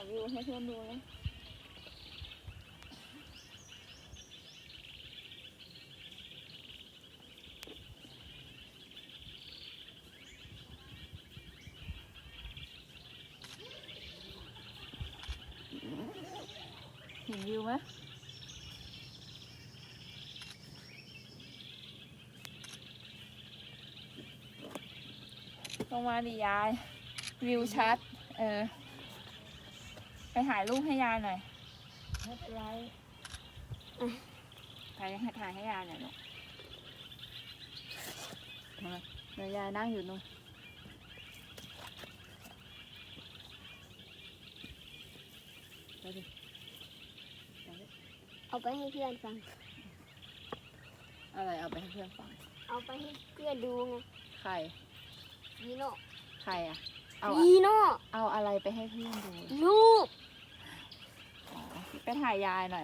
าวิวให้เพื่อนดูนะเห็นวิวไหมลงมาดิยาย วิวชัด เออ ไปถ่ายรูปให้ยายหน่อยไม่เป็นไรถ่ายให้ถ่ายให้ยายหน่อยลูกมาเดี๋ยวยายนั่งอยู่นู่นไปดิเอาไปให้เพื่อนฟัง อะไรเอาไปให้เพื่อนฟัง เอาไปให้เพื่อนดูไง ใครนีโน่ ใครอะเอาอะนีโน่ เอาอะไรไปให้เพื่อนดู ลูกอ๋อ ไปถ่ายยายหน่อย